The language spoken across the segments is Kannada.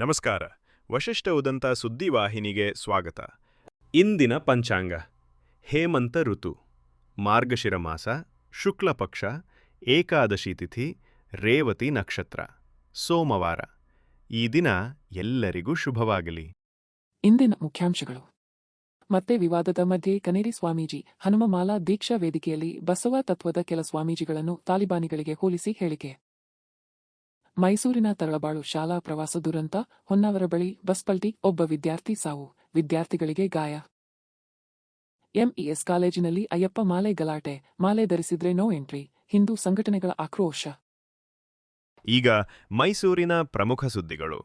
ನಮಸ್ಕಾರ. ವಶಿಷ್ಠ ಉದಂತ ಸುದ್ದಿವಾಹಿನಿಗೆ ಸ್ವಾಗತ. ಇಂದಿನ ಪಂಚಾಂಗ. ಹೇಮಂತ ಋತು. ಮಾರ್ಗಶಿರ ಮಾಸ ಶುಕ್ಲಪಕ್ಷ ಏಕಾದಶಿ ತಿಥಿ, ರೇವತಿ ನಕ್ಷತ್ರ. ಸೋಮವಾರ. ಈ ದಿನ ಎಲ್ಲರಿಗೂ ಶುಭವಾಗಲಿ. ಇಂದಿನ ಮುಖ್ಯಾಂಶಗಳು. ಮತ್ತೆ ವಿವಾದದ ಮಧ್ಯೆ ಕನೇರಿ ಸ್ವಾಮೀಜಿ ಹನುಮಮಾಲಾ ದೀಕ್ಷಾ ವೇದಿಕೆಯಲ್ಲಿ ಬಸವ ತತ್ವದ ಕೆಲ ಸ್ವಾಮೀಜಿಗಳನ್ನು ತಾಲಿಬಾನಿಗಳಿಗೆ ಹೋಲಿಸಿ ಹೇಳಿಕೆ. ಮೈಸೂರಿನ ತರಳಬಾಳು ಶಾಲಾ ಪ್ರವಾಸ ದುರಂತ ಹೊನ್ನಾವರ ಬಳಿ ಬಸ್ ಪಲ್ಟಿ ಒಬ್ಬ ವಿದ್ಯಾರ್ಥಿ ಸಾವು ವಿದ್ಯಾರ್ಥಿಗಳಿಗೆ ಗಾಯ. ಎಂಇಎಸ್ ಕಾಲೇಜಿನಲ್ಲಿ ಅಯ್ಯಪ್ಪ ಮಾಲೆ ಗಲಾಟೆ ಮಾಲೆ ಧರಿಸಿದ್ರೆ ನೋ ಎಂಟ್ರಿ ಹಿಂದೂ ಸಂಘಟನೆಗಳ ಆಕ್ರೋಶ. ಈಗ ಮೈಸೂರಿನ ಪ್ರಮುಖ ಸುದ್ದಿಗಳು.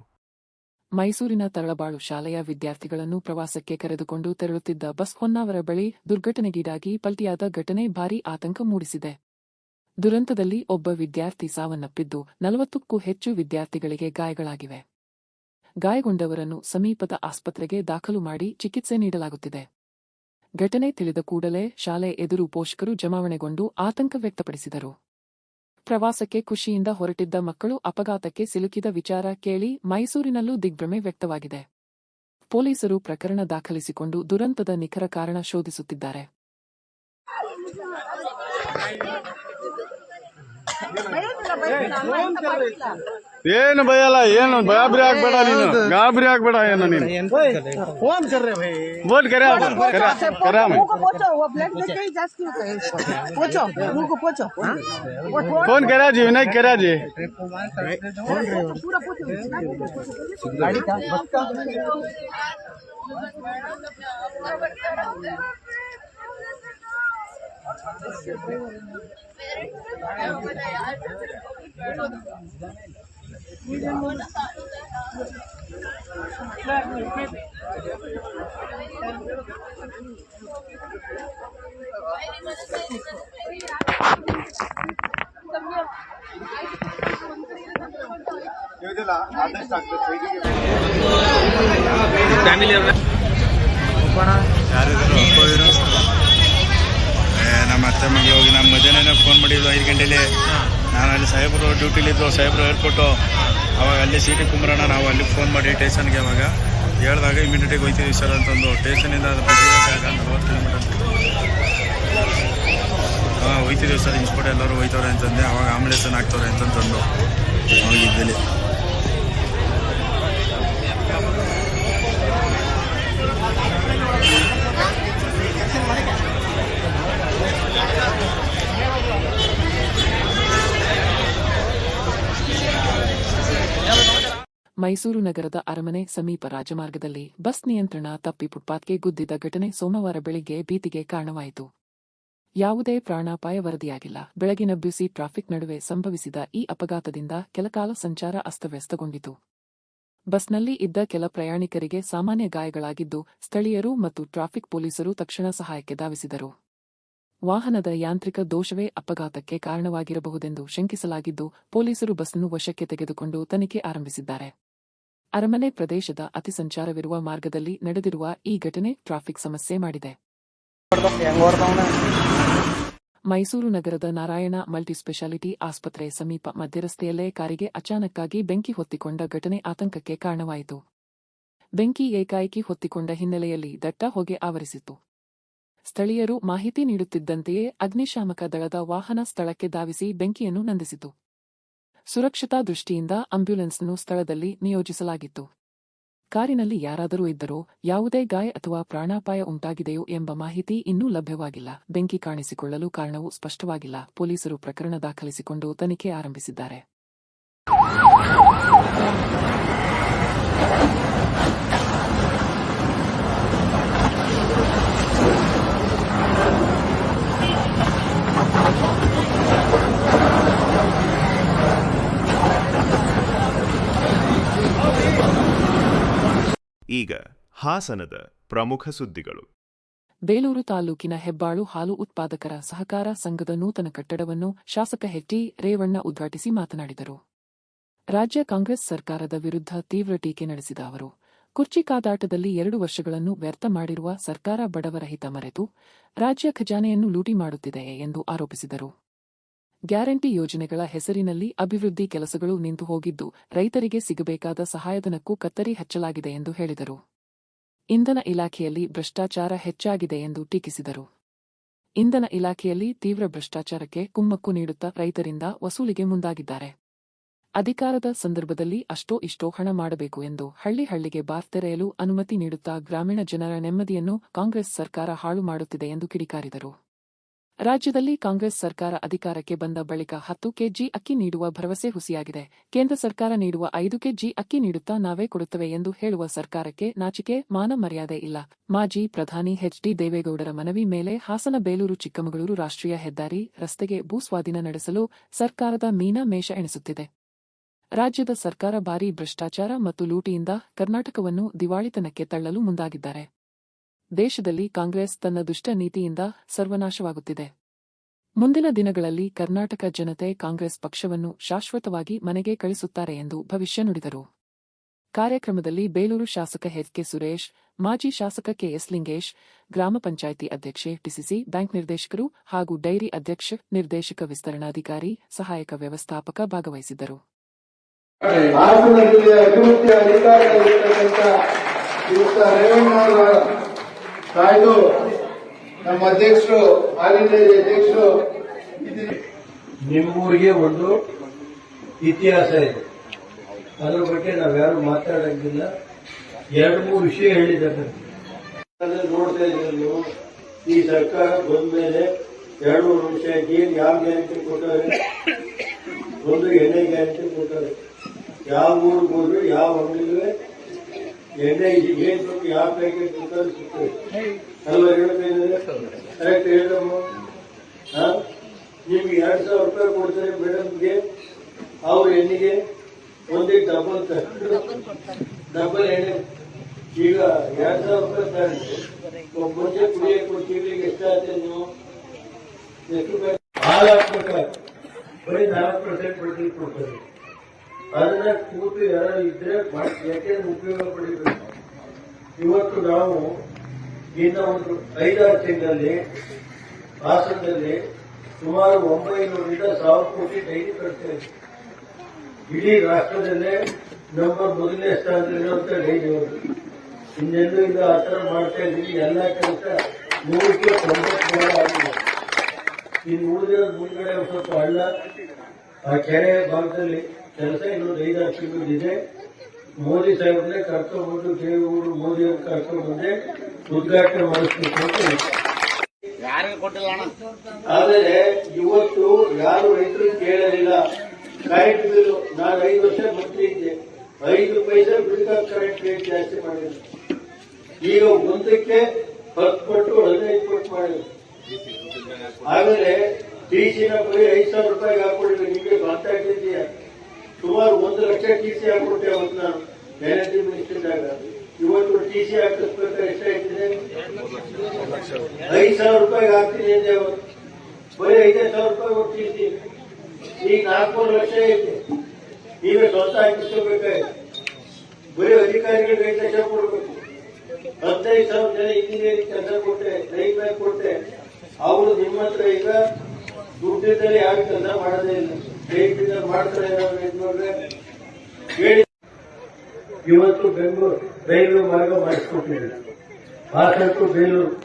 ಮೈಸೂರಿನ ತರಳಬಾಳು ಶಾಲೆಯ ವಿದ್ಯಾರ್ಥಿಗಳನ್ನು ಪ್ರವಾಸಕ್ಕೆ ಕರೆದುಕೊಂಡು ತೆರಳುತ್ತಿದ್ದ ಬಸ್ ಹೊನ್ನಾವರ ಬಳಿ ದುರ್ಘಟನೆಗೀಡಾಗಿ ಪಲ್ಟಿಯಾದ ಘಟನೆ ಭಾರೀ ಆತಂಕ ಮೂಡಿಸಿದೆ. ದುರಂತದಲ್ಲಿ ಒಬ್ಬ ವಿದ್ಯಾರ್ಥಿ ಸಾವನ್ನಪ್ಪಿದ್ದು ನಲವತ್ತಕ್ಕೂ ಹೆಚ್ಚು ವಿದ್ಯಾರ್ಥಿಗಳಿಗೆ ಗಾಯಗಳಾಗಿವೆ. ಗಾಯಗೊಂಡವರನ್ನು ಸಮೀಪದ ಆಸ್ಪತ್ರೆಗೆ ದಾಖಲು ಮಾಡಿ ಚಿಕಿತ್ಸೆ ನೀಡಲಾಗುತ್ತಿದೆ. ಘಟನೆ ತಿಳಿದ ಕೂಡಲೇ ಶಾಲೆ ಎದುರು ಪೋಷಕರು ಜಮಾವಣೆಗೊಂಡು ಆತಂಕ ವ್ಯಕ್ತಪಡಿಸಿದರು. ಪ್ರವಾಸಕ್ಕೆ ಖುಷಿಯಿಂದ ಹೊರಟಿದ್ದ ಮಕ್ಕಳು ಅಪಘಾತಕ್ಕೆ ಸಿಲುಕಿದ ವಿಚಾರ ಕೇಳಿ ಮೈಸೂರಿನಲ್ಲೂ ದಿಗ್ಭ್ರಮೆ ವ್ಯಕ್ತವಾಗಿದೆ. ಪೊಲೀಸರು ಪ್ರಕರಣ ದಾಖಲಿಸಿಕೊಂಡು ದುರಂತದ ನಿಖರ ಕಾರಣ ಶೋಧಿಸುತ್ತಿದ್ದಾರೆ. ಏನು ಭಯಲ್ಲ ಏನು ಗಾಬರಿ ಆಗ್ಬೇಡ ನೀನು ಗಾಬರಿ ಆಗ್ಬೇಡ ಏನು ನೀನು ಓಟ್ ಕರೆ ಫೋನ್ ಕರ್ಯಾ ಜಿ ವಿನಾಯಕ್ ಕರ್ಯಾ ಜಿ Family. Upana. Yar, upana. ನಮ್ಮ ಅತ್ತೆ ಮಗಳು ಹೋಗಿ ನಮ್ಮ ಮಧ್ಯಾಹ್ನ ಫೋನ್ ಮಾಡಿದ್ದು ಐದು ಗಂಟೆಲಿ. ನಾನು ಅಲ್ಲಿ ಸಾಹೇಬರು ಡ್ಯೂಟಿಲಿದ್ದು ಸಾಹೇಬರು ಏರ್ಪೋರ್ಟು ಅವಾಗ ಅಲ್ಲಿ ಸಿ ಟಿ ಕುಂಬ್ರಣ್ಣ ನಾವು ಅಲ್ಲಿ ಫೋನ್ ಮಾಡಿ ಟೇಷನ್ಗೆ ಅವಾಗ. ಹೇಳಿದಾಗ ಇಮಿಡಿಯೇಟಾಗಿ ಹೋಯ್ತೀವಿ ಸರ್ ಅಂತಂದು ಟೇಷನಿಂದ ಅದು. ನಲ್ವತ್ತು ಕಿಲೋಮೀಟರ್ ಹಾಂ ಹೋಯ್ತಿದ್ದೀವಿ ಸರ್ ಇನ್ಸ್ಪೋರ್ಟ್ ಎಲ್ಲರೂ ಹೋಯ್ತವ್ರೆ ಅಂತಂದೆ. ಅವಾಗ ಆಂಬುಲೆನ್ಸನ್ನು ಹಾಕ್ತವ್ರೆ ಅಂತಂತಂದು ಅವಾಗ ಇದ್ದಲ್ಲಿ. ಮೈಸೂರು ನಗರದ ಅರಮನೆ ಸಮೀಪ ರಾಜಮಾರ್ಗದಲ್ಲಿ ಬಸ್ ನಿಯಂತ್ರಣ ತಪ್ಪಿ ಫುಟ್ಪಾತ್ಗೆ ಗುದ್ದಿದ ಘಟನೆ ಸೋಮವಾರ ಬೆಳಿಗ್ಗೆ ಭೀತಿಗೆ ಕಾರಣವಾಯಿತು. ಯಾವುದೇ ಪ್ರಾಣಾಪಾಯ ವರದಿಯಾಗಿಲ್ಲ. ಬೆಳಗಿನ ಬ್ಯುಸಿ ಟ್ರಾಫಿಕ್ ನಡುವೆ ಸಂಭವಿಸಿದ ಈ ಅಪಘಾತದಿಂದ ಕೆಲಕಾಲ ಸಂಚಾರ ಅಸ್ತವ್ಯಸ್ತಗೊಂಡಿತು. ಬಸ್ನಲ್ಲಿ ಇದ್ದ ಕೆಲ ಪ್ರಯಾಣಿಕರಿಗೆ ಸಾಮಾನ್ಯ ಗಾಯಗಳಾಗಿದ್ದು, ಸ್ಥಳೀಯರು ಮತ್ತು ಟ್ರಾಫಿಕ್ ಪೊಲೀಸರು ತಕ್ಷಣ ಸಹಾಯಕ್ಕೆ ಧಾವಿಸಿದರು. ವಾಹನದ ಯಾಂತ್ರಿಕ ದೋಷವೇ ಅಪಘಾತಕ್ಕೆ ಕಾರಣವಾಗಿರಬಹುದೆಂದು ಶಂಕಿಸಲಾಗಿದ್ದು, ಪೊಲೀಸರು ಬಸ್ನ್ನು ವಶಕ್ಕೆ ತೆಗೆದುಕೊಂಡು ತನಿಖೆ ಆರಂಭಿಸಿದ್ದಾರೆ. ಅರಮನೆ ಪ್ರದೇಶದ ಅತಿ ಸಂಚಾರವಿರುವ ಮಾರ್ಗದಲ್ಲಿ ನಡೆದಿರುವ ಈ ಘಟನೆ ಟ್ರಾಫಿಕ್ ಸಮಸ್ಯೆ ಮಾಡಿದೆ. ಮೈಸೂರು ನಗರದ ನಾರಾಯಣ ಮಲ್ಟಿಸ್ಪೆಷಾಲಿಟಿ ಆಸ್ಪತ್ರೆ ಸಮೀಪ ಮಧ್ಯರಸ್ತೆಯಲ್ಲೇ ಕಾರಿಗೆ ಅಚಾನಕ್ಕಾಗಿ ಬೆಂಕಿ ಹೊತ್ತಿಕೊಂಡ ಘಟನೆ ಆತಂಕಕ್ಕೆ ಕಾರಣವಾಯಿತು. ಬೆಂಕಿ ಏಕಾಏಕಿ ಹೊತ್ತಿಕೊಂಡ ಹಿನ್ನೆಲೆಯಲ್ಲಿ ದಟ್ಟ ಹೊಗೆ ಆವರಿಸಿತು ಸ್ಥಳೀಯರು ಮಾಹಿತಿ ನೀಡುತ್ತಿದ್ದಂತೆಯೇ ಅಗ್ನಿಶಾಮಕ ದಳದ ವಾಹನ ಸ್ಥಳಕ್ಕೆ ಧಾವಿಸಿ ಬೆಂಕಿಯನ್ನು ನಂದಿಸಿತು. ಸುರಕ್ಷತಾ ದೃಷ್ಟಿಯಿಂದ ಆಂಬ್ಯುಲೆನ್ಸ್ನ್ನು ಸ್ಥಳದಲ್ಲಿ ನಿಯೋಜಿಸಲಾಗಿತ್ತು. ಕಾರಿನಲ್ಲಿ ಯಾರಾದರೂ ಇದ್ದರೋ ಯಾವುದೇ ಗಾಯ ಅಥವಾ ಪ್ರಾಣಾಪಾಯ ಉಂಟಾಗಿದೆಯೋ ಎಂಬ ಮಾಹಿತಿ ಇನ್ನೂ ಲಭ್ಯವಾಗಿಲ್ಲ. ಬೆಂಕಿ ಕಾಣಿಸಿಕೊಳ್ಳಲು ಕಾರಣವು ಸ್ಪಷ್ಟವಾಗಿಲ್ಲ. ಪೊಲೀಸರು ಪ್ರಕರಣ ದಾಖಲಿಸಿಕೊಂಡು ತನಿಖೆ ಆರಂಭಿಸಿದ್ದಾರೆ. ಈಗ ಹಾಸನದ ಪ್ರಮುಖ ಸುದ್ದಿಗಳು. ಬೇಲೂರು ತಾಲೂಕಿನ ಹೆಬ್ಬಾಳು ಹಾಲು ಉತ್ಪಾದಕರ ಸಹಕಾರ ಸಂಘದ ನೂತನ ಕಟ್ಟಡವನ್ನು ಶಾಸಕ ಹೆಟ್ಟಿ ರೇವಣ್ಣ ಉದ್ಘಾಟಿಸಿ ಮಾತನಾಡಿದರು. ರಾಜ್ಯ ಕಾಂಗ್ರೆಸ್ ಸರ್ಕಾರದ ವಿರುದ್ಧ ತೀವ್ರ ಟೀಕೆ ನಡೆಸಿದ ಅವರು, ಕುರ್ಚಿ ಕಾದಾಟದಲ್ಲಿ ಎರಡು ವರ್ಷಗಳನ್ನು ವ್ಯರ್ಥ ಮಾಡಿರುವ ಸರ್ಕಾರ ಬಡವರ ಹಿತ ಮರೆತು ರಾಜ್ಯ ಖಜಾನೆಯನ್ನು ಲೂಟಿ ಮಾಡುತ್ತಿದೆ ಎಂದು ಆರೋಪಿಸಿದರು. ಗ್ಯಾರಂಟಿ ಯೋಜನೆಗಳ ಹೆಸರಿನಲ್ಲಿ ಅಭಿವೃದ್ಧಿ ಕೆಲಸಗಳು ನಿಂತು ಹೋಗಿದ್ದು, ರೈತರಿಗೆ ಸಿಗಬೇಕಾದ ಸಹಾಯಧನಕ್ಕೂ ಕತ್ತರಿ ಹಚ್ಚಲಾಗಿದೆ ಎಂದು ಹೇಳಿದರು. ಇಂಧನ ಇಲಾಖೆಯಲ್ಲಿ ಭ್ರಷ್ಟಾಚಾರ ಹೆಚ್ಚಾಗಿದೆ ಎಂದು ಟೀಕಿಸಿದರು. ಇಂಧನ ಇಲಾಖೆಯಲ್ಲಿ ತೀವ್ರ ಭ್ರಷ್ಟಾಚಾರಕ್ಕೆ ಕುಮ್ಮಕ್ಕು ನೀಡುತ್ತಾ ರೈತರಿಂದ ವಸೂಲಿಗೆ ಮುಂದಾಗಿದ್ದಾರೆ. ಅಧಿಕಾರದ ಸಂದರ್ಭದಲ್ಲಿ ಅಷ್ಟೋ ಇಷ್ಟೋ ಹಣ ಮಾಡಬೇಕು ಎಂದು ಹಳ್ಳಿ ಹಳ್ಳಿಗೆ ಬಾರ್ ತೆರೆಯಲು ಅನುಮತಿ ನೀಡುತ್ತಾ ಗ್ರಾಮೀಣ ಜನರ ನೆಮ್ಮದಿಯನ್ನು ಕಾಂಗ್ರೆಸ್ ಸರ್ಕಾರ ಹಾಳು ಮಾಡುತ್ತಿದೆ ಎಂದು ಕಿಡಿಕಾರಿದರು. ರಾಜ್ಯದಲ್ಲಿ ಕಾಂಗ್ರೆಸ್ ಸರ್ಕಾರ ಅಧಿಕಾರಕ್ಕೆ ಬಂದ ಬಳಿಕ ಹತ್ತು ಕೆಜಿ ಅಕ್ಕಿ ನೀಡುವ ಭರವಸೆ ಹುಸಿಯಾಗಿದೆ. ಕೇಂದ್ರ ಸರ್ಕಾರ ನೀಡುವ ಐದು ಕೆಜಿ ಅಕ್ಕಿ ನೀಡುತ್ತಾ ನಾವೇ ಕೊಡುತ್ತವೆ ಎಂದು ಹೇಳುವ ಸರ್ಕಾರಕ್ಕೆ ನಾಚಿಕೆ, ಮಾನ ಮರ್ಯಾದೆ ಇಲ್ಲ. ಮಾಜಿ ಪ್ರಧಾನಿ ಎಚ್ಡಿ ದೇವೇಗೌಡರ ಮನವಿ ಮೇಲೆ ಹಾಸನ ಬೇಲೂರು ಚಿಕ್ಕಮಗಳೂರು ರಾಷ್ಟ್ರೀಯ ಹೆದ್ದಾರಿ ರಸ್ತೆಗೆ ಭೂಸ್ವಾಧೀನ ನಡೆಸಲು ಸರ್ಕಾರದ ಮೀನಾ ಮೇಷ ಎಣಿಸುತ್ತಿದೆ. ರಾಜ್ಯದ ಸರ್ಕಾರ ಭಾರೀ ಭ್ರಷ್ಟಾಚಾರ ಮತ್ತು ಲೂಟಿಯಿಂದ ಕರ್ನಾಟಕವನ್ನು ದಿವಾಳಿತನಕ್ಕೆ ತಳ್ಳಲು ಮುಂದಾಗಿದ್ದಾರೆ. ದೇಶದಲ್ಲಿ ಕಾಂಗ್ರೆಸ್ ತನ್ನ ದುಷ್ಟ ನೀತಿಯಿಂದ ಸರ್ವನಾಶವಾಗುತ್ತಿದೆ. ಮುಂದಿನ ದಿನಗಳಲ್ಲಿ ಕರ್ನಾಟಕ ಜನತೆ ಕಾಂಗ್ರೆಸ್ ಪಕ್ಷವನ್ನು ಶಾಶ್ವತವಾಗಿ ಮನೆಗೆ ಕಳಿಸುತ್ತಾರೆ ಎಂದು ಭವಿಷ್ಯ ನುಡಿದರು. ಕಾರ್ಯಕ್ರಮದಲ್ಲಿ ಬೇಲೂರು ಶಾಸಕ ಎಚ್ ಕೆ ಸುರೇಶ್, ಮಾಜಿ ಶಾಸಕ ಕೆಎಸ್ ಲಿಂಗೇಶ್, ಗ್ರಾಮ ಪಂಚಾಯಿತಿ ಅಧ್ಯಕ್ಷೆ ಟಿಸಿಸಿ ಬ್ಯಾಂಕ್ ನಿರ್ದೇಶಕರು ಹಾಗೂ ಡೈರಿ ಅಧ್ಯಕ್ಷ, ನಿರ್ದೇಶಕ ವಿಸ್ತರಣಾಧಿಕಾರಿ, ಸಹಾಯಕ ವ್ಯವಸ್ಥಾಪಕ ಭಾಗವಹಿಸಿದ್ದರು. ಕಾಯ್ದು ನಮ್ಮ ಅಧ್ಯಕ್ಷರು ಇಂಡಿಯಾ ಅಧ್ಯಕ್ಷರು ನಿಮ್ಮೂರಿಗೆ ಒಂದು ಇತಿಹಾಸ ಇದೆ. ಅದ್ರ ಬಗ್ಗೆ ನಾವ್ಯಾರು ಮಾತಾಡಂಗಿಲ್ಲ. ಎರಡು ಮೂರು ವಿಷಯ ಹೇಳಿದ್ದಾರೆ. ಅದನ್ನ ನೋಡ್ತಾ ಇದ್ದೀರಿ ನೀವು? ಈ ಸರ್ಕಾರ ಬಂದ ಮೇಲೆ ಎರಡು ಮೂರು ವಿಷಯ ಏನ್ ಯಾವ ಗ್ಯಾರಂಟಿ ಕೊಟ್ಟಾರೆ ಒಂದು ಎಣ್ಣೆ ಗ್ಯಾರಂಟಿ ಕೊಟ್ಟಾರೆ ಯಾವ ಊರಿಗೆ ಹೋದ್ರು ಯಾವ ಅಂಗಡಿಗೆ ಎಣ್ಣೆ ಏನು ಬೇಕು ಯಾವ ಪ್ಯಾಕೆಟ್ ಬೇಕಾದ್ರೂ ಸಿಗ್ತದೆ. ಅಲ್ವಾ ಹೇಳ್ತಾ ಕರೆಕ್ಟ್ ಹೇಳಮ್ಮ ಹಾ? ನಿಮ್ಗೆ ಎರಡ್ ಸಾವಿರ ರೂಪಾಯಿ ಕೊಡ್ತಾರೆ ಮೇಡಮ್ಗೆ ಅವ್ರ ಎಣ್ಣೆಗೆ ಒಂದೇ ಡಬಲ್ ಡಬಲ್ ಎಣ್ಣೆ. ಈಗ ಎರಡ್ ಸಾವಿರ ರೂಪಾಯಿ ತಗೊಂಡು ಒಬ್ಬ ಮುಂಚೆ ಕುಡಿಯಕ್ಕೆ ಕೊಡ್ತೀವಿ ಎಷ್ಟಾಗ್ತದೆ ನೀವು ಎಷ್ಟು ಬೇಕು? ಹಾಲು ಹಾಕ್ಬೇಕಾದ್ರೆ ಬರೀ ನಾಲ್ಕು ಪರ್ಸೆಂಟ್ ಕೊಡ್ತೀವಿ ಕೊಡ್ತಾರೆ. ಅದನ್ನ ಕೂತು ಯಾರು ಇದ್ರೆ ಯಾಕೆ ಉಪಯೋಗ ಪಡಿಬೇಕು? ಇವತ್ತು ನಾವು ಇನ್ನ ಒಂದು ಐದಾರು ತಿಂಗಳಲ್ಲಿ, ಹಾಸನದಲ್ಲಿ ಸುಮಾರು ಒಂಬೈನೂರಿಂದ ಸಾವಿರ ಕೋಟಿ ಡೈರಿ ಕಟ್ತೇವೆ ಇಡೀ ರಾಷ್ಟ್ರದಲ್ಲೇ ನಮ್ಮ ಮೊದಲನೇ ಸ್ಥಾನದಲ್ಲಿರುವಂತ ಡೈರಿ ಅವರು. ಇನ್ನೆಲ್ಲೂ ಇಲ್ಲ ಆ ಥರ ಮಾಡ್ತಾ ಇದ್ದೀವಿ. ಎಲ್ಲ ಕೆಲಸ ನೂರಕ್ಕೆ ತೊಂಬತ್ತು ಆಗಿದೆ. ಇನ್ನು ಉಳಿದಿರೋ ಮುಂದ್ಗಡೆ ಸ್ವಲ್ಪ ಹಳ್ಳ. ಆ ಕೆರೆ ಭಾಗದಲ್ಲಿ ಕೆಲಸ ಇನ್ನೊಂದು ಐದಾರು ಇದೆ. ಮೋದಿ ಸಾಹೇಬ್ರನ್ನೇ ಕರ್ಕೊಂಡ್ಬಂದು ದೇವರು ಮೋದಿ ಅವ್ರು ಕರ್ಕೊಂಡ್ಬಂದೆ ಉದ್ಘಾಟನೆ ಮಾಡಿಸ್ಬೇಕು ಅಂತ. ಆದರೆ ಇವತ್ತು ಯಾರು ರೈತರು ಕೇಳಲಿಲ್ಲ. ಕರೆಂಟ್ ಬಿಲ್ ನಾನು ಐದು ವರ್ಷ ಮಂತ್ರಿ ಇದ್ದೆ ಐದು ಪೈಸೆ ಬಿಡ್ಕ ಕರೆಂಟ್ ರೇಟ್ ಜಾಸ್ತಿ ಮಾಡಿದ್ರು. ಈಗ ಒಂದಕ್ಕೆ ಹತ್ತು ಪಟ್ಟು ಹದಿನೈದು ಪಟ್ಟು ಮಾಡಿದ್ರು. ಆಮೇಲೆ ಡಿಸಿನ ಬರೀ ಐದು ಸಾವಿರ ರೂಪಾಯಿಗೆ ಹಾಕೊಂಡಿದ್ರು ನಿಮಗೆ ಮಾತಾಡ್ತಿದ್ದೀಯಾ ಸುಮಾರು ಒಂದು ಲಕ್ಷ ಟಿಸಿ ಹಾಕೊಟ್ಟೆ ಅವತ್ತು ನಾನು ಎನರ್ಜಿ ಮಿನಿಸ್ಟರ್ದಾಗ ಇವತ್ತು ಟಿಸಿ ಹಾಕಿಸ್ಬೇಕಾದ್ರೆ ಎಷ್ಟಾಯ್ತಿದೆ ಐದು ಸಾವಿರ ರೂಪಾಯಿಗೆ ಹಾಕ್ತೀನಿ ಅಂದೆ ಅವರು ಬರೀ ಐದೈದು ಸಾವಿರ ರೂಪಾಯಿ ಕೊಟ್ಟು ಟಿಸಿ ಈಗ ನಾಲ್ಕೂವರೆ ಲಕ್ಷ ಐತೆ. ನೀವೇ ಸ್ವಂತ ಹಾಕಿಸ್ಕೋಬೇಕಾಯ್ತು. ಬರೀ ಅಧಿಕಾರಿಗಳಿಗೆ ಐದು ಲಕ್ಷ ಕೊಡ್ಬೇಕು. ಹದಿನೈದು ಸಾವಿರ ಜನ ಇಂಜಿನಿಯರಿಂಗ್ ಕೆಲಸ ಕೊಟ್ಟೆ ರೈಲ್ವೆ ಕೊಟ್ಟೆ ಅವರು ನಿಮ್ಮ ಹತ್ರ ಈಗ ದುಡ್ಡಿದ್ದರೆ ಯಾವ ಕೆಲಸ ಮಾಡೋದೇ ಇಲ್ಲ. ಇವತ್ತು ಬೆಂಗಳೂರು ರೈಲ್ವೆ ಮಾರ್ಗ ಮಾಡಿಸ್ಕೊಟ್ಟಿದೆ ಹಾಸನ ಬೇಲೂರು.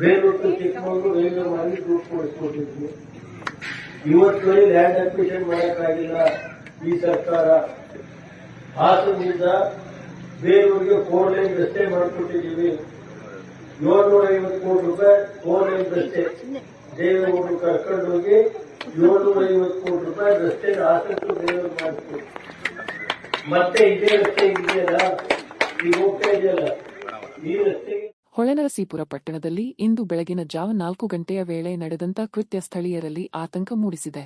ಬೇಲೂರು ಟು ಚಿಕ್ಕಮಗಳೂರು ರೈಲ್ವೆ ಮಾರ್ಗ ದುಡ್ಡು ಮಾಡಿಸ್ಕೊಟ್ಟಿದ್ವಿ ಇವತ್ತು ಲ್ಯಾಂಡ್ ಅಕ್ವಿಷನ್ ಮಾಡೋಕ್ಕಾಗಿಲ್ಲ ಈ ಸರ್ಕಾರ. ಹಾಸನದಿಂದ ಬೇಲೂರಿಗೆ ಫೋರ್ ಲೈನ್ ರಸ್ತೆ ಮಾಡಿಕೊಟ್ಟಿದ್ದೀವಿ. ಏಳ್ನೂರ ಐವತ್ತು ಕೋಟಿ ರೂಪಾಯಿ ಫೋರ್ ಲೈನ್ ರಸ್ತೆ. ದೇವೇಗೌಡರು ಕರ್ಕೊಂಡು ಹೋಗಿ ಏಳ್ನೂರ ಐವತ್ತು ಕೋಟಿ ರೂಪಾಯಿ ಆಸಕ್ತಿ ಮಾಡ್ತೀವಿ ಮತ್ತೆ ಇದೇ ರಸ್ತೆ ಇದೆಯಲ್ಲ? ಈಗ ಹೋಗ್ತಾ ಇದೆಯಲ್ಲ? ಈ ಹೊಳೆನರಸೀಪುರ ಪಟ್ಟಣದಲ್ಲಿ ಇಂದು ಬೆಳಗಿನ ಜಾವ ನಾಲ್ಕು ಗಂಟೆಯ ವೇಳೆ ನಡೆದಂತ ಕೃತ್ಯ ಸ್ಥಳೀಯರಲ್ಲಿ ಆತಂಕ ಮೂಡಿಸಿದೆ.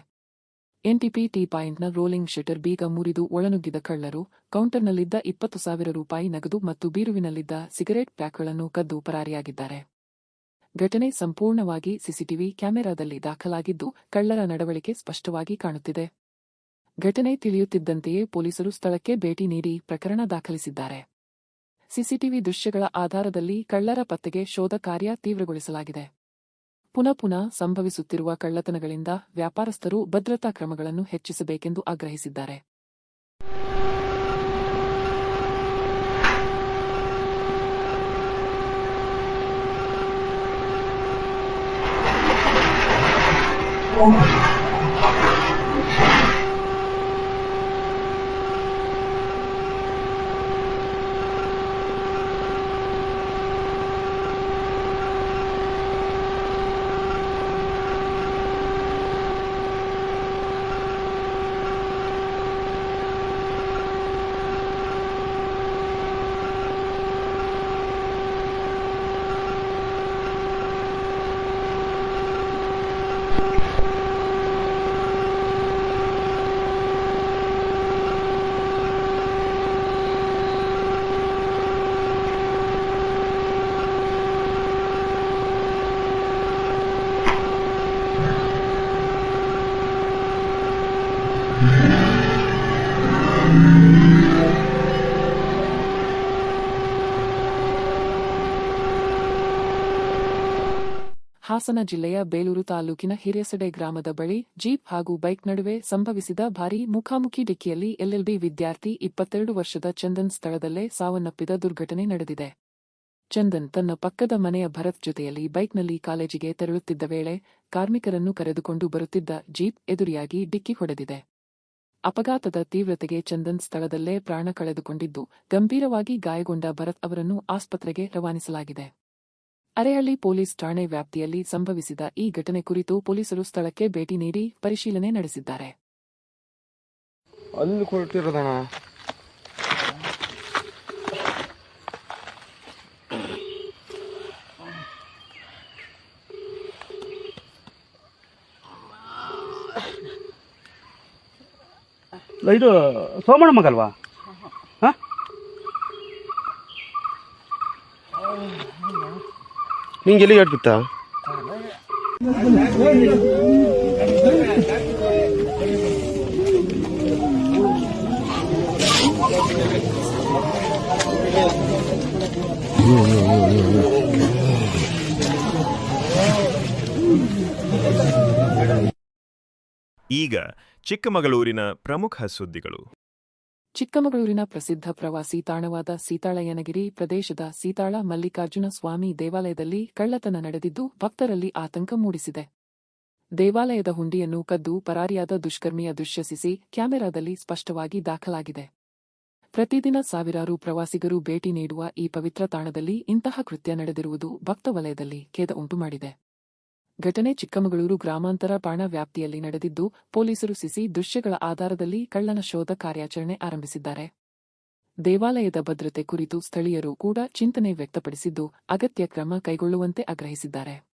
ಎನ್ಟಿಪಿ ಟಿ ಪಾಯಿಂಟ್ನ ರೋಲಿಂಗ್ ಶಟರ್ ಬೀಗ ಮುರಿದು ಒಳನುಗ್ಗಿದ ಕಳ್ಳರು, ಕೌಂಟರ್ನಲ್ಲಿದ್ದ ಇಪ್ಪತ್ತು ಸಾವಿರ ರೂಪಾಯಿ ನಗದು ಮತ್ತು ಬೀರುವಿನಲ್ಲಿದ್ದ ಸಿಗರೇಟ್ ಪ್ಯಾಕ್ಗಳನ್ನು ಕದ್ದು ಪರಾರಿಯಾಗಿದ್ದಾರೆ. ಘಟನೆ ಸಂಪೂರ್ಣವಾಗಿ ಸಿಸಿಟಿವಿ ಕ್ಯಾಮೆರಾದಲ್ಲಿ ದಾಖಲಾಗಿದ್ದು, ಕಳ್ಳರ ನಡವಳಿಕೆ ಸ್ಪಷ್ಟವಾಗಿ ಕಾಣುತ್ತಿದೆ. ಘಟನೆ ತಿಳಿಯುತ್ತಿದ್ದಂತೆಯೇ ಪೊಲೀಸರು ಸ್ಥಳಕ್ಕೆ ಭೇಟಿ ನೀಡಿ ಪ್ರಕರಣ ದಾಖಲಿಸಿದ್ದಾರೆ. ಸಿಸಿಟಿವಿ ದೃಶ್ಯಗಳ ಆಧಾರದಲ್ಲಿ ಕಳ್ಳರ ಪತ್ತೆಗೆ ಶೋಧ ಕಾರ್ಯ ತೀವ್ರಗೊಳಿಸಲಾಗಿದೆ. ಪುನಃ ಪುನಃ ಸಂಭವಿಸುತ್ತಿರುವ ಕಳ್ಳತನಗಳಿಂದ ವ್ಯಾಪಾರಸ್ಥರು ಭದ್ರತಾ ಕ್ರಮಗಳನ್ನು ಹೆಚ್ಚಿಸಬೇಕೆಂದು ಆಗ್ರಹಿಸಿದ್ದಾರೆ. ಹಾಸನ ಜಿಲ್ಲೆಯ ಬೇಲೂರು ತಾಲೂಕಿನ ಹಿರಿಯಸಡೆ ಗ್ರಾಮದ ಬಳಿ ಜೀಪ್ ಹಾಗೂ ಬೈಕ್ ನಡುವೆ ಸಂಭವಿಸಿದ ಭಾರೀ ಮುಖಾಮುಖಿ ಡಿಕ್ಕಿಯಲ್ಲಿ ಎಲ್ಎಲ್ಬಿ ವಿದ್ಯಾರ್ಥಿ ಇಪ್ಪತ್ತೆರಡು ವರ್ಷದ ಚಂದನ್ ಸ್ಥಳದಲ್ಲೇ ಸಾವನ್ನಪ್ಪಿದ ದುರ್ಘಟನೆ ನಡೆದಿದೆ. ಚಂದನ್ ತನ್ನ ಪಕ್ಕದ ಮನೆಯ ಭರತ್ ಜೊತೆಯಲ್ಲಿ ಬೈಕ್ನಲ್ಲಿ ಕಾಲೇಜಿಗೆ ತೆರಳುತ್ತಿದ್ದ ವೇಳೆ ಕಾರ್ಮಿಕರನ್ನು ಕರೆದುಕೊಂಡು ಬರುತ್ತಿದ್ದ ಜೀಪ್ ಎದುರಿಯಾಗಿ ಡಿಕ್ಕಿ ಹೊಡೆದಿದೆ. ಅಪಘಾತದ ತೀವ್ರತೆಗೆ ಚಂದನ್ ಸ್ಥಳದಲ್ಲೇ ಪ್ರಾಣ ಕಳೆದುಕೊಂಡಿದ್ದು, ಗಂಭೀರವಾಗಿ ಗಾಯಗೊಂಡ ಭರತ್ ಅವರನ್ನು ಆಸ್ಪತ್ರೆಗೆ ರವಾನಿಸಲಾಗಿದೆ. ಅರೆಹಳ್ಳಿ ಪೊಲೀಸ್ ಠಾಣೆ ವ್ಯಾಪ್ತಿಯಲ್ಲಿ ಸಂಭವಿಸಿದ ಈ ಘಟನೆ ಕುರಿತು ಪೊಲೀಸರು ಸ್ಥಳಕ್ಕೆ ಭೇಟಿ ನೀಡಿ ಪರಿಶೀಲನೆ ನಡೆಸಿದ್ದಾರೆ. ಇದು ಸೋಮಣ್ಣ ಮಗಲ್ವಾ ಹಾಂ? ನಿಂಗೆ ಎಲ್ಲಿ ಏಟ್ ಈಗ ಚಿಕ್ಕಮಗಳೂರಿನ ಪ್ರಮುಖ ಸುದ್ದಿಗಳು. ಚಿಕ್ಕಮಗಳೂರಿನ ಪ್ರಸಿದ್ಧ ಪ್ರವಾಸಿ ತಾಣವಾದ ಸೀತಾಳಯ್ಯನಗಿರಿ ಪ್ರದೇಶದ ಸೀತಾಳ ಮಲ್ಲಿಕಾರ್ಜುನ ಸ್ವಾಮಿ ದೇವಾಲಯದಲ್ಲಿ ಕಳ್ಳತನ ನಡೆದಿದ್ದು ಭಕ್ತರಲ್ಲಿ ಆತಂಕ ಮೂಡಿಸಿದೆ. ದೇವಾಲಯದ ಹುಂಡಿಯನ್ನು ಕದ್ದು ಪರಾರಿಯಾದ ದುಷ್ಕರ್ಮಿಯ ದುಶ್ಯಸಿಸಿ ಕ್ಯಾಮೆರಾದಲ್ಲಿ ಸ್ಪಷ್ಟವಾಗಿ ದಾಖಲಾಗಿದೆ. ಪ್ರತಿದಿನ ಸಾವಿರಾರು ಪ್ರವಾಸಿಗರು ಭೇಟಿ ನೀಡುವ ಈ ಪವಿತ್ರ ತಾಣದಲ್ಲಿ ಇಂತಹ ಕೃತ್ಯ ನಡೆದಿರುವುದು ಭಕ್ತ ವಲಯದಲ್ಲಿ ಖೇದ ಉಂಟುಮಾಡಿದೆ. ಘಟನೆ ಚಿಕ್ಕಮಗಳೂರು ಗ್ರಾಮಾಂತರ ಬಾಣ ವ್ಯಾಪ್ತಿಯಲ್ಲಿ ನಡೆದಿದ್ದು, ಪೊಲೀಸರು ಸಿಸಿ ದೃಶ್ಯಗಳ ಆಧಾರದಲ್ಲಿ ಕಳ್ಳನ ಶೋಧ ಕಾರ್ಯಾಚರಣೆ ಆರಂಭಿಸಿದ್ದಾರೆ. ದೇವಾಲಯದ ಭದ್ರತೆ ಕುರಿತು ಸ್ಥಳೀಯರು ಕೂಡ ಚಿಂತನೆ ವ್ಯಕ್ತಪಡಿಸಿದ್ದು, ಅಗತ್ಯ ಕ್ರಮ ಕೈಗೊಳ್ಳುವಂತೆ ಆಗ್ರಹಿಸಿದ್ದಾರೆ.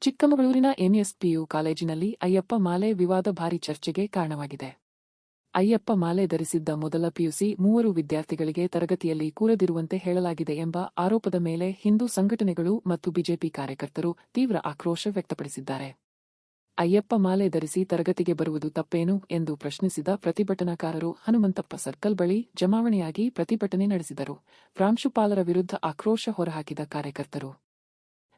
ಚಿಕ್ಕಮಗಳೂರಿನ ಎಂಎಸ್ ಪಿಯು ಕಾಲೇಜಿನಲ್ಲಿ ಅಯ್ಯಪ್ಪ ಮಾಲೆ ವಿವಾದ ಭಾರಿ ಚರ್ಚೆಗೆ ಕಾರಣವಾಗಿದೆ. ಅಯ್ಯಪ್ಪ ಮಾಲೆ ಧರಿಸಿದ್ದ ಮೊದಲ ಪಿಯುಸಿ ಮೂವರು ವಿದ್ಯಾರ್ಥಿಗಳಿಗೆ ತರಗತಿಯಲ್ಲಿ ಕೂರದಿರುವಂತೆ ಹೇಳಲಾಗಿದೆ ಎಂಬ ಆರೋಪದ ಮೇಲೆ ಹಿಂದೂ ಸಂಘಟನೆಗಳು ಮತ್ತು ಬಿಜೆಪಿ ಕಾರ್ಯಕರ್ತರು ತೀವ್ರ ಆಕ್ರೋಶ ವ್ಯಕ್ತಪಡಿಸಿದ್ದಾರೆ. ಅಯ್ಯಪ್ಪ ಮಾಲೆ ಧರಿಸಿ ತರಗತಿಗೆ ಬರುವುದು ತಪ್ಪೇನು ಎಂದು ಪ್ರಶ್ನಿಸಿದ ಪ್ರತಿಭಟನಾಕಾರರು ಹನುಮಂತಪ್ಪ ಸರ್ಕಲ್ ಬಳಿ ಜಮಾವಣೆಯಾಗಿ ಪ್ರತಿಭಟನೆ ನಡೆಸಿದರು. ಪ್ರಾಂಶುಪಾಲರ ವಿರುದ್ಧ ಆಕ್ರೋಶ ಹೊರಹಾಕಿದ ಕಾರ್ಯಕರ್ತರು.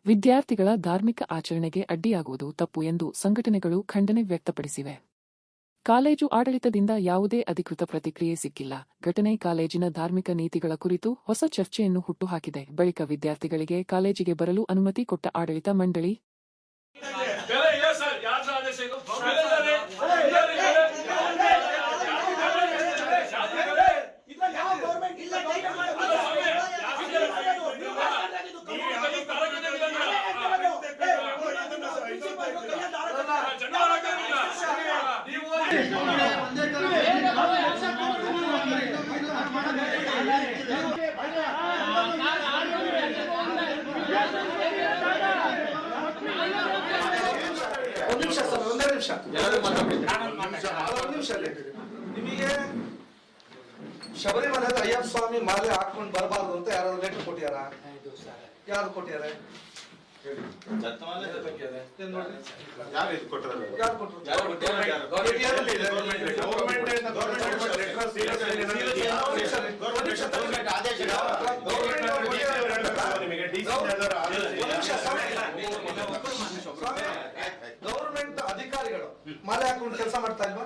ವಿದ್ಯಾರ್ಥಿಗಳ ಧಾರ್ಮಿಕ ಆಚರಣೆಗೆ ಅಡ್ಡಿಯಾಗುವುದು ತಪ್ಪು ಎಂದು ಸಂಘಟನೆಗಳು ಖಂಡನೆ ವ್ಯಕ್ತಪಡಿಸಿವೆ. ಕಾಲೇಜು ಆಡಳಿತದಿಂದ ಯಾವುದೇ ಅಧಿಕೃತ ಪ್ರತಿಕ್ರಿಯೆ ಸಿಕ್ಕಿಲ್ಲ. ಘಟನೆ ಕಾಲೇಜಿನ ಧಾರ್ಮಿಕ ನೀತಿಗಳ ಕುರಿತು ಹೊಸ ಚರ್ಚೆಯನ್ನು ಹುಟ್ಟುಹಾಕಿದೆ. ಬಳಿಕ ವಿದ್ಯಾರ್ಥಿಗಳಿಗೆ ಕಾಲೇಜಿಗೆ ಬರಲು ಅನುಮತಿ ಕೊಟ್ಟ ಆಡಳಿತ ಮಂಡಳಿ ಒಂದು ನಿಮಿಷ ಸರ್ ಒಂದೇ ನಿಮಿಷ ಒಂದು ನಿಮಿಷ ಅಲ್ಲಿ. ನಿಮಗೆ ಶಬರಿಮಲೆ ಅಯ್ಯಪ್ಪ ಸ್ವಾಮಿ ಮಾಲೆ ಹಾಕೊಂಡು ಬರಬಾರ್ದು ಅಂತ ಯಾರಾದ್ರು ಲೆಟರ್ ಕೊಟ್ಟಿಯಾರ ಯಾರು ಕೊಟ್ಟಿದ್ದಾರೆ? ನೋಡ್ರಿ? ಯಾರು? ಇದು? ಗೌರ್ಮೆಂಟ್ ಅಧಿಕಾರಿಗಳು ಮಾಲೆ ಹಾಕೊಂಡು ಕೆಲಸ ಮಾಡ್ತಾ ಇಲ್ವಾ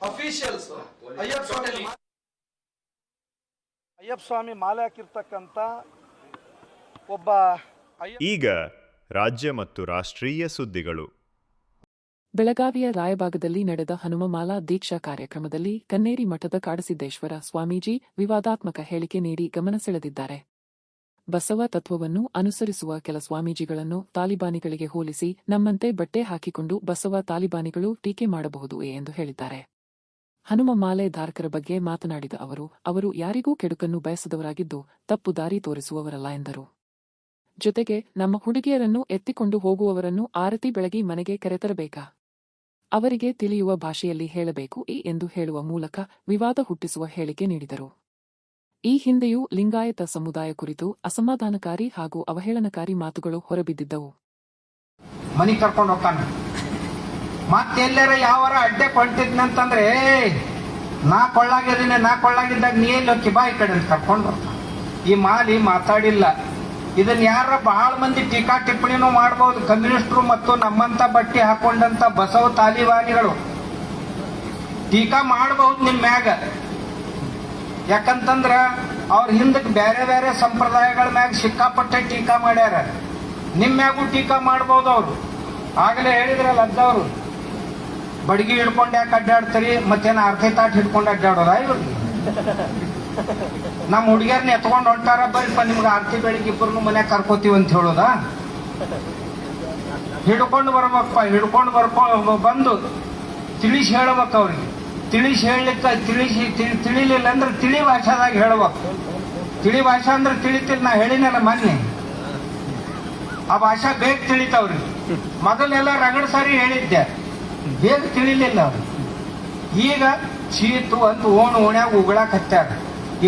ಅಫಿಷಿಯಲ್ಸ್ ಅಯ್ಯಪ್ಪ ಸ್ವಾಮಿ ಅಯ್ಯಪ್ಪ ಸ್ವಾಮಿ ಮಾಲೆ ಹಾಕಿರ್ತಕ್ಕಂತ ಒಬ್ಬ ಈಗ ರಾಜ್ಯ ಮತ್ತು ರಾಷ್ಟ್ರೀಯ ಸುದ್ದಿಗಳು. ಬೆಳಗಾವಿಯ ರಾಯಭಾಗದಲ್ಲಿ ನಡೆದ ಹನುಮಮಾಲಾ ದೀಕ್ಷಾ ಕಾರ್ಯಕ್ರಮದಲ್ಲಿ ಕನ್ನೇರಿ ಮಠದ ಕಾಡಸಿದ್ದೇಶ್ವರ ಸ್ವಾಮೀಜಿ ವಿವಾದಾತ್ಮಕ ಹೇಳಿಕೆ ನೀಡಿ ಗಮನ ಸೆಳೆದಿದ್ದಾರೆ. ಬಸವ ತತ್ವವನ್ನು ಅನುಸರಿಸುವ ಕೆಲ ಸ್ವಾಮೀಜಿಗಳನ್ನು ತಾಲಿಬಾನಿಗಳಿಗೆ ಹೋಲಿಸಿ ನಮ್ಮಂತೆ ಬಟ್ಟೆ ಹಾಕಿಕೊಂಡು ಬಸವ ತಾಲಿಬಾನಿಗಳು ಟೀಕೆ ಮಾಡಬಹುದು ಎಂದು ಹೇಳಿದ್ದಾರೆ. ಹನುಮ ಮಾಲೆ ಧಾರಕರ ಬಗ್ಗೆ ಮಾತನಾಡಿದ ಅವರು ಅವರು ಯಾರಿಗೂ ಕೆಡುಕನ್ನು ಬಯಸದವರಾಗಿದ್ದು ತಪ್ಪು ದಾರಿ ತೋರಿಸುವವರಲ್ಲ ಎಂದರು. ಜೊತೆಗೆ ನಮ್ಮ ಹುಡುಗಿಯರನ್ನು ಎತ್ತಿಕೊಂಡು ಹೋಗುವವರನ್ನು ಆರತಿ ಬೆಳಗಿ ಮನೆಗೆ ಕರೆತರಬೇಕಾ? ಅವರಿಗೆ ತಿಳಿಯುವ ಭಾಷೆಯಲ್ಲಿ ಹೇಳಬೇಕು ಈ ಎಂದು ಹೇಳುವ ಮೂಲಕ ವಿವಾದ ಹುಟ್ಟಿಸುವ ಹೇಳಿಕೆ ನೀಡಿದರು. ಈ ಹಿಂದೆಯೂ ಲಿಂಗಾಯತ ಸಮುದಾಯ ಕುರಿತು ಅಸಮಾಧಾನಕಾರಿ ಹಾಗೂ ಅವಹೇಳನಕಾರಿ ಮಾತುಗಳು ಹೊರಬಿದ್ದಿದ್ದವು. ಮನಿ ಕರ್ಕೊಂಡು ಹೋಗ್ತಾನೆ. ಮತ್ತೆಲ್ಲರ ಯಾವಾರ ಅಡ್ಡೆ ಕೊಂಟಿದ್ನಂತಂದ್ರೆ "ಏಯ್, ನಾ ಕೊಳ್ಳಾಗಿದ್ದೀನಿ ನಾ ಕೊಳ್ಳಾಗಿದ್ದಾಗ ನೀ ಎಲ್ಲಿ ಹೋಗಿ ಈ ಕಡೆ ಕರ್ಕೊಂಡು ಈ ಮಾಲಿ ಮಾತಾಡಿಲ್ಲ. ಇದನ್ನ ಯಾರ ಬಹಳ ಮಂದಿ ಟೀಕಾ ಟಿಪ್ಪಣಿನೂ ಮಾಡಬಹುದು ಕಮ್ಯುನಿಸ್ಟರು ಮತ್ತು ನಮ್ಮಂತ ಬಟ್ಟೆ ಹಾಕೊಂಡಂತ ಬಸವ ತಾಲಿಬಾನಿಗಳು ಟೀಕಾ ಮಾಡಬಹುದು ನಿಮ್ ಮ್ಯಾಗ. ಯಾಕಂತಂದ್ರ ಅವ್ರ ಹಿಂದಕ್ಕೆ ಬೇರೆ ಬೇರೆ ಸಂಪ್ರದಾಯಗಳ ಮ್ಯಾಗ ಸಿಕ್ಕಾಪಟ್ಟೆ ಟೀಕಾ ಮಾಡ್ಯಾರ. ನಿಮ್ ಮ್ಯಾಗೂ ಟೀಕಾ ಮಾಡ್ಬೋದು ಅವರು. ಆಗಲೇ ಹೇಳಿದ್ರಲ್ಲ ಅದ್ದವರು ಬಡಗಿ ಹಿಡ್ಕೊಂಡು ಯಾಕೆ ಅಡ್ಡಾಡ್ತೀರಿ? ಮತ್ತೇನು ಅರ್ಧ ತಾಟ್ ಹಿಡ್ಕೊಂಡು ಅಡ್ಡಾಡೋದ ನಮ್ಮ ಹುಡುಗಿಯರ್ನ ಎತ್ಕೊಂಡು ಹೊಂಟಾರ ಬರೀಪ್ಪ ನಿಮ್ಗೆ ಆರ್ತಿ ಬೆಳಿಗ್ಗೆ ಇಬ್ಬರನ್ನು ಮನ್ಯಾಗ ಕರ್ಕೋತೀವಿ ಅಂತ ಹೇಳೋದಾ? ಹಿಡ್ಕೊಂಡು ಬರ್ಬೇಕಪ್ಪ, ಹಿಡ್ಕೊಂಡು ಬರ್ಕೊ, ಬಂದು ತಿಳಿಸಿ ಹೇಳ್ಬೇಕು ಅವ್ರಿಗೆ. ತಿಳಿಸಿ ಹೇಳಲಿಕ್ಕೆ, ತಿಳಿಸಿ, ತಿಳಿ- ತಿಳಿಲಿಲ್ಲ ಅಂದ್ರೆ ತಿಳಿ ಭಾಷಾದಾಗ ಹೇಳ್ಬೇಕು. ತಿಳಿ ಭಾಷೆ ಅಂದ್ರೆ ತಿಳಿತಿಲ್ಲ ನಾ ಹೇಳಿನಲ್ಲ ಮೊನ್ನೆ. ಆ ಭಾಷಾ ಬೇಗ ತಿಳಿತಾವ್ರಿ. ಮೊದಲೆಲ್ಲ ರಗಡ್ ಸಾರಿ ಹೇಳಿದ್ದೆ. ಬೇಗ ತಿಳಿಲಿಲ್ಲ ಅವ್ರು. ಈಗ ಚೀತು ಅಂತ ಓಣ ಓಣ್ಯಾಗ ಉಗಳಾಕ್ ಹತ್ಯಾರ.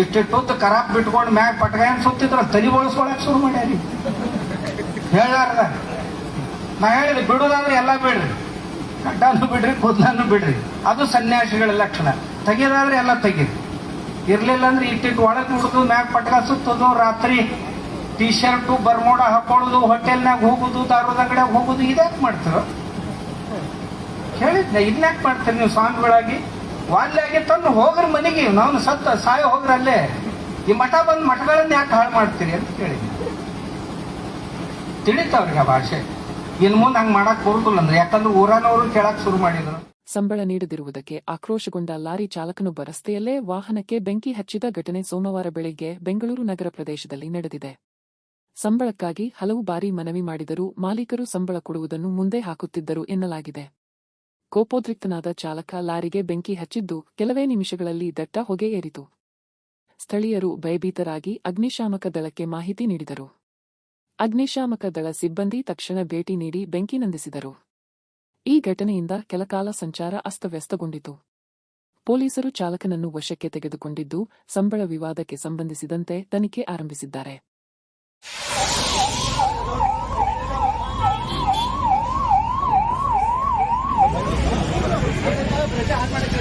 ಇಷ್ಟಿಟ್ಟುದ್ದು ಕರಾಪ್ ಬಿಟ್ಕೊಂಡು ಮ್ಯಾಗ ಪಟ್ಗಾಯನ್ ಸುತ್ತಿದ್ರ ತಲಿ ಬಳಸ್ಕೊಳಕ್ ಶುರು ಮಾಡ್ಯಾರಿ. ಹೇಳಾರ್ದ ನಾ ಹೇಳಿದ್ರಿ ಬಿಡುದಾದ್ರೆ ಎಲ್ಲ ಬಿಡ್ರಿ. ಗಡ್ಡನು ಬಿಡ್ರಿ, ಕೂದಲನ್ನು ಬಿಡ್ರಿ. ಅದು ಸನ್ಯಾಸಿಗಳ ಲಕ್ಷಣ. ತೆಗಿಯೋದಾದ್ರೆ ಎಲ್ಲ ತೆಗೀರಿ ಇರ್ಲಿಲ್ಲ ಅಂದ್ರೆ ಇಟ್ಟಿಟ್ಟು ಒಳಗೆ ಹುಡುದು ಮ್ಯಾಗ ಪಟ್ಕ ಸುತ್ತೋದು, ರಾತ್ರಿ ಟಿ ಶರ್ಟು ಬರ್ಮೋಡ ಹಾಕೊಳ್ಳೋದು ಹೋಟೆಲ್ನಾಗ ಹೋಗುದು, ದಾರದ ಅಂಗಡಿಯಾಗ ಹೋಗುದು, ಇದ್ಯಾಕೆ ಮಾಡ್ತೀರೋ? ಹೇಳಿದ್ನ ಇದ್ಯಾಕೆ ಮಾಡ್ತೀರಿ ನೀವು ಸ್ವಾಮಿಗಳಾಗಿ? ವಾಲ್ಯಾಗಿ ತಂದು ಹೋಗ್ರ ಮನೆಗೆ ನಾವು ಸತ್ತ ಸಾಯ ಹೋಗ್ರಲ್ಲೇ. ಈ ಮಠ ಬಂದು ಮಠಗಳನ್ನ ಯಾಕೆ ಹಾಳು ಮಾಡ್ತೀರಿ ಅಂತ ಕೇಳಿ ತಿಳಿತಾವ್ರಿಗೆ ಆ ಭಾಷೆ. ಇನ್ ಮುಂದೆ ಹಂಗೆ ಮಾಡಕ್ ಬರುದಿಲ್ಲ ಅಂದ್ರೆ ಯಾಕಂದ್ರೆ ಊರನವರು ಕೇಳಕ್ ಶುರು ಮಾಡಿದ್ರು. ಸಂಬಳ ನೀಡದಿರುವುದಕ್ಕೆ ಆಕ್ರೋಶಗೊಂಡ ಲಾರಿ ಚಾಲಕನೊಬ್ಬ ರಸ್ತೆಯಲ್ಲೇ ವಾಹನಕ್ಕೆ ಬೆಂಕಿ ಹಚ್ಚಿದ ಘಟನೆ ಸೋಮವಾರ ಬೆಳಗ್ಗೆ ಬೆಂಗಳೂರು ನಗರ ಪ್ರದೇಶದಲ್ಲಿ ನಡೆದಿದೆ. ಸಂಬಳಕ್ಕಾಗಿ ಹಲವು ಬಾರಿ ಮನವಿ ಮಾಡಿದರೂ ಮಾಲೀಕರು ಸಂಬಳ ಕೊಡುವುದನ್ನು ಮುಂದೆ ಹಾಕುತ್ತಿದ್ದರು ಎನ್ನಲಾಗಿದೆ. ಕೋಪೋದ್ರಿಕ್ತನಾದ ಚಾಲಕ ಲಾರಿಗೆ ಬೆಂಕಿ ಹಚ್ಚಿದ್ದು ಕೆಲವೇ ನಿಮಿಷಗಳಲ್ಲಿ ದಟ್ಟ ಹೊಗೆ ಏರಿತು. ಸ್ಥಳೀಯರು ಭಯಭೀತರಾಗಿ ಅಗ್ನಿಶಾಮಕ ದಳಕ್ಕೆ ಮಾಹಿತಿ ನೀಡಿದರು. ಅಗ್ನಿಶಾಮಕ ದಳ ಸಿಬ್ಬಂದಿ ತಕ್ಷಣ ಭೇಟಿ ನೀಡಿ ಬೆಂಕಿ ನಂದಿಸಿದರು. ಈ ಘಟನೆಯಿಂದ ಕೆಲಕಾಲ ಸಂಚಾರ ಅಸ್ತವ್ಯಸ್ತಗೊಂಡಿತು. ಪೊಲೀಸರು ಚಾಲಕನನ್ನು ವಶಕ್ಕೆ ತೆಗೆದುಕೊಂಡಿದ್ದು, ಸಂಬಳ ವಿವಾದಕ್ಕೆ ಸಂಬಂಧಿಸಿದಂತೆ ತನಿಖೆ ಆರಂಭಿಸಿದ್ದಾರೆ. ಆನ್ ಮಾಡಿ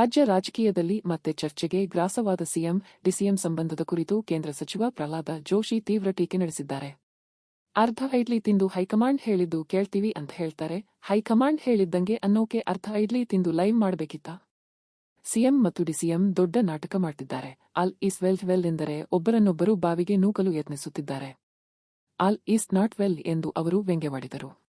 ರಾಜ್ಯ ರಾಜಕೀಯದಲ್ಲಿ ಮತ್ತೆ ಚರ್ಚೆಗೆ ಗ್ರಾಸವಾದ ಸಿಎಂ, ಡಿಸಿಎಂ ಸಂಬಂಧದ ಕುರಿತು ಕೇಂದ್ರ ಸಚಿವ ಪ್ರಹ್ಲಾದ ಜೋಶಿ ತೀವ್ರ ಟೀಕೆ ನಡೆಸಿದ್ದಾರೆ. ಅರ್ಧ ಐಡ್ಲಿ ತಿಂದು ಹೈಕಮಾಂಡ್ ಹೇಳಿದ್ದು ಕೇಳ್ತೀವಿ ಅಂತ ಹೇಳ್ತಾರೆ. ಹೈಕಮಾಂಡ್ ಹೇಳಿದ್ದಂಗೆ ಅನ್ನೋಕೆ ಅರ್ಧ ಐಡ್ಲಿ ತಿಂದು ಲೈವ್ ಮಾಡಬೇಕಿತ್ತ? ಸಿಎಂ ಮತ್ತು ಡಿಸಿಎಂ ದೊಡ್ಡ ನಾಟಕ ಮಾಡ್ತಿದ್ದಾರೆ. ಆಲ್ ಈಸ್ ವೆಲ್ ವೆಲ್ ಎಂದರೆ ಒಬ್ಬರನ್ನೊಬ್ಬರು ಬಾವಿಗೆ ನೂಕಲು ಯತ್ನಿಸುತ್ತಿದ್ದಾರೆ. ಆಲ್ ಈಸ್ ನಾಟ್ ವೆಲ್ ಎಂದು ಅವರು ವ್ಯಂಗ್ಯವಾಡಿದರು.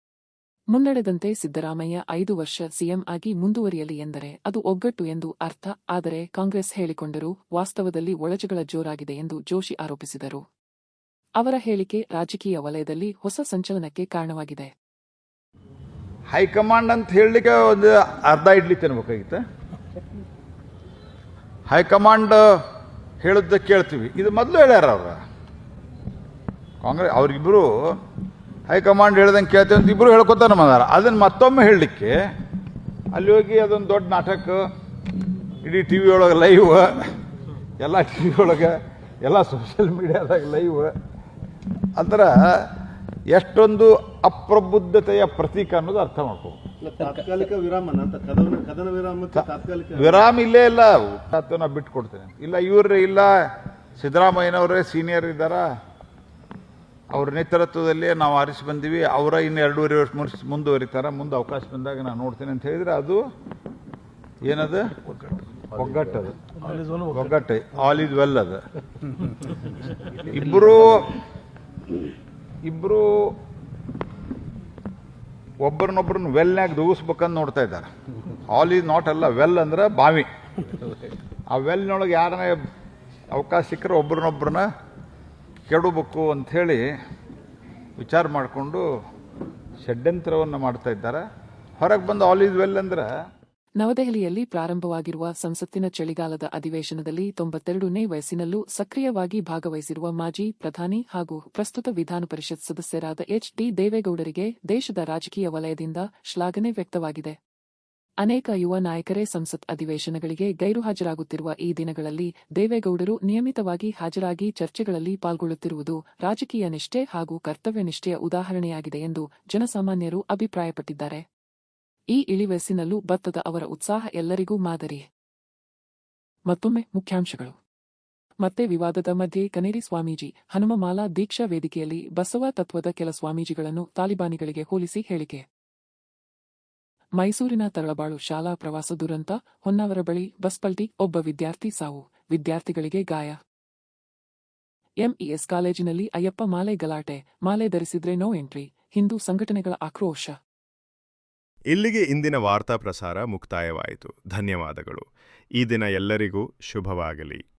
ಮುನ್ನಡೆದಂತೆ ಸಿದ್ದರಾಮಯ್ಯ ಐದು ವರ್ಷ ಸಿಎಂ ಆಗಿ ಮುಂದುವರಿಯಲಿ ಎಂದರೆ ಅದು ಒಗ್ಗಟ್ಟು ಎಂದು ಅರ್ಥ. ಆದರೆ ಕಾಂಗ್ರೆಸ್ ಹೇಳಿಕೊಂಡರೂ ವಾಸ್ತವದಲ್ಲಿ ಒಳಜಗಳ ಜೋರಾಗಿದೆ ಎಂದು ಜೋಶಿ ಆರೋಪಿಸಿದರು. ಅವರ ಹೇಳಿಕೆ ರಾಜಕೀಯ ವಲಯದಲ್ಲಿ ಹೊಸ ಸಂಚಲನಕ್ಕೆ ಕಾರಣವಾಗಿದೆ. ಹೈಕಮಾಂಡ್ ಅಂತ ಹೇಳಲಿಕ್ಕೆ ಒಂದು ಅರ್ಧ ಇಡ್ಲಿ ತಿನ್ಬೇಕಾಗಿತ್ತು ಹೈಕಮಾಂಡ್ ಹೇಳಿದ್ದ ಕೇಳ್ತೀವಿ. ಇದು ಮೊದಲು ಹೇಳ್ಯಾರ ಅವ್ರ. ಕಾಂಗ್ರೆಸ್ ಅವ್ರಿಬ್ರು ಹೈಕಮಾಂಡ್ ಹೇಳ್ದಂಗೆ ಕೇಳ್ತೇವೆ ಅಂತ ಇಬ್ಬರು ಹೇಳ್ಕೊತಾನೆ ಬಂದಾರ ಅದನ್ನು ಮತ್ತೊಮ್ಮೆ ಹೇಳಲಿಕ್ಕೆ ಅಲ್ಲಿ ಹೋಗಿ ಅದೊಂದು ದೊಡ್ಡ ನಾಟಕ ಇಡೀ ಟಿ ವಿ ಒಳಗೆ ಲೈವ್ ಎಲ್ಲ ಟಿ ವಿ ಒಳಗೆ ಎಲ್ಲ ಸೋಷಿಯಲ್ ಮೀಡಿಯಾದಾಗ ಲೈವ್ ಅಂದ್ರೆ ಎಷ್ಟೊಂದು ಅಪ್ರಬುದ್ಧತೆಯ ಪ್ರತೀಕ ಅನ್ನೋದು ಅರ್ಥ ಮಾಡ್ಕೋಬೇಕು ತಾತ್ಕಾಲಿಕ ವಿರಾಮನ ಅಂತ ಕದನ ವಿರಾಮಕ್ಕೆ ತಾತ್ಕಾಲಿಕ ವಿರಾಮ. ಇಲ್ಲೇ ಇಲ್ಲ ಬಿಟ್ಟು ಕೊಡ್ತೇನೆ ಇಲ್ಲ ಇವ್ರೇ ಇಲ್ಲ ಸಿದ್ದರಾಮಯ್ಯನವರೇ ಸೀನಿಯರ್ ಇದ್ದಾರ? ಅವ್ರ ನೇತೃತ್ವದಲ್ಲಿ ನಾವು ಆರಿಸಿ ಬಂದೀವಿ. ಅವರ ಇನ್ನು ಎರಡೂವರೆ ವರ್ಷ ಮುರ್ಸ್, ಮುಂದುವರಿತಾರೆ. ಮುಂದೆ ಅವಕಾಶ ಬಂದಾಗ ನಾನು ನೋಡ್ತೇನೆ ಅಂತ ಹೇಳಿದ್ರೆ ಅದು ಏನದು? ಒಗ್ಗಟ್ಟದು. ಒಗ್ಗಟ್ಟು. ಆಲ್ ಇಸ್ ವೆಲ್ ಅದು. ಇಬ್ಬರು ಇಬ್ಬರು ಒಬ್ಬರನ್ನೊಬ್ಬರನ್ನ ವೆಲ್ನಾಗ ದೂಗಿಸ್ಬೇಕಂತ ನೋಡ್ತಾ ಇದ್ದಾರೆ. ಆಲ್ ಈಸ್ ನಾಟ್ ಅಲ್ಲ ವೆಲ್ ಅಂದ್ರೆ ಬಾವಿ. ಆ ವೆಲ್ನೊಳಗೆ ಯಾರನ್ನ ಅವಕಾಶ ಸಿಕ್ಕರೆ ಒಬ್ರನ್ನೊಬ್ರನ್ನ ಕೆಡಬೇಕು ಅಂಥೇಳಿ ವಿಚಾರ ಮಾಡಿಕೊಂಡು ಷಡ್ಯಂತ್ರವನ್ನು ಮಾಡ್ತಾ ಇದ್ದಾರೆ. ಹೊರಗೆ ಬಂದು ಆಲ್ ಈಸ್ ವೆಲ್ ಅಂದ್ರೆ ನವದೆಹಲಿಯಲ್ಲಿ ಪ್ರಾರಂಭವಾಗಿರುವ ಸಂಸತ್ತಿನ ಚಳಿಗಾಲದ ಅಧಿವೇಶನದಲ್ಲಿ ತೊಂಬತ್ತೆರಡನೇ ವಯಸ್ಸಿನಲ್ಲೂ ಸಕ್ರಿಯವಾಗಿ ಭಾಗವಹಿಸಿರುವ ಮಾಜಿ ಪ್ರಧಾನಿ ಹಾಗೂ ಪ್ರಸ್ತುತ ವಿಧಾನ ಪರಿಷತ್ ಸದಸ್ಯರಾದ ಎಚ್ ಡಿ ದೇವೇಗೌಡರಿಗೆ ದೇಶದ ರಾಜಕೀಯ ವಲಯದಿಂದ ಶ್ಲಾಘನೆ ವ್ಯಕ್ತವಾಗಿದೆ. ಅನೇಕ ಯುವ ನಾಯಕರೇ ಸಂಸತ್ ಅಧಿವೇಶನಗಳಿಗೆ ಗೈರು ಹಾಜರಾಗುತ್ತಿರುವ ಈ ದಿನಗಳಲ್ಲಿ ದೇವೇಗೌಡರು ನಿಯಮಿತವಾಗಿ ಹಾಜರಾಗಿ ಚರ್ಚೆಗಳಲ್ಲಿ ಪಾಲ್ಗೊಳ್ಳುತ್ತಿರುವುದು ರಾಜಕೀಯ ನಿಷ್ಠೆ ಹಾಗೂ ಕರ್ತವ್ಯ ನಿಷ್ಠೆಯ ಉದಾಹರಣೆಯಾಗಿದೆ ಎಂದು ಜನಸಾಮಾನ್ಯರು ಅಭಿಪ್ರಾಯಪಟ್ಟಿದ್ದಾರೆ. ಈ ಇಳಿವಯಸ್ಸಿನಲ್ಲೂ ಭತ್ತದ ಅವರ ಉತ್ಸಾಹ ಎಲ್ಲರಿಗೂ ಮಾದರಿ. ಮತ್ತೊಮ್ಮೆ ಮುಖ್ಯಾಂಶಗಳು. ಮತ್ತೆ ವಿವಾದದ ಮಧ್ಯೆ ಕನೇರಿ ಸ್ವಾಮೀಜಿ ಹನುಮಮಾಲಾ ದೀಕ್ಷಾ ವೇದಿಕೆಯಲ್ಲಿ ಬಸವ ತತ್ವದ ಕೆಲ ಸ್ವಾಮೀಜಿಗಳನ್ನು ತಾಲಿಬಾನಿಗಳಿಗೆ ಹೋಲಿಸಿ ಹೇಳಿಕೆ. ಮೈಸೂರಿನ ತರಳಬಾಳು ಶಾಲಾ ಪ್ರವಾಸ ದುರಂತ, ಹೊನ್ನಾವರ ಬಳಿ ಬಸ್ ಪಲ್ಟಿ, ಒಬ್ಬ ವಿದ್ಯಾರ್ಥಿ ಸಾವು, ವಿದ್ಯಾರ್ಥಿಗಳಿಗೆ ಗಾಯ. ಎಂಇಎಸ್ ಕಾಲೇಜಿನಲ್ಲಿ ಅಯ್ಯಪ್ಪ ಮಾಲೆ ಗಲಾಟೆ, ಮಾಲೆ ಧರಿಸಿದ್ರೆ ನೋ ಎಂಟ್ರಿ, ಹಿಂದೂ ಸಂಘಟನೆಗಳ ಆಕ್ರೋಶ. ಇಲ್ಲಿಗೆ ಇಂದಿನ ವಾರ್ತಾ ಪ್ರಸಾರ ಮುಕ್ತಾಯವಾಯಿತು. ಧನ್ಯವಾದಗಳು. ಈ ದಿನ ಎಲ್ಲರಿಗೂ ಶುಭವಾಗಲಿ.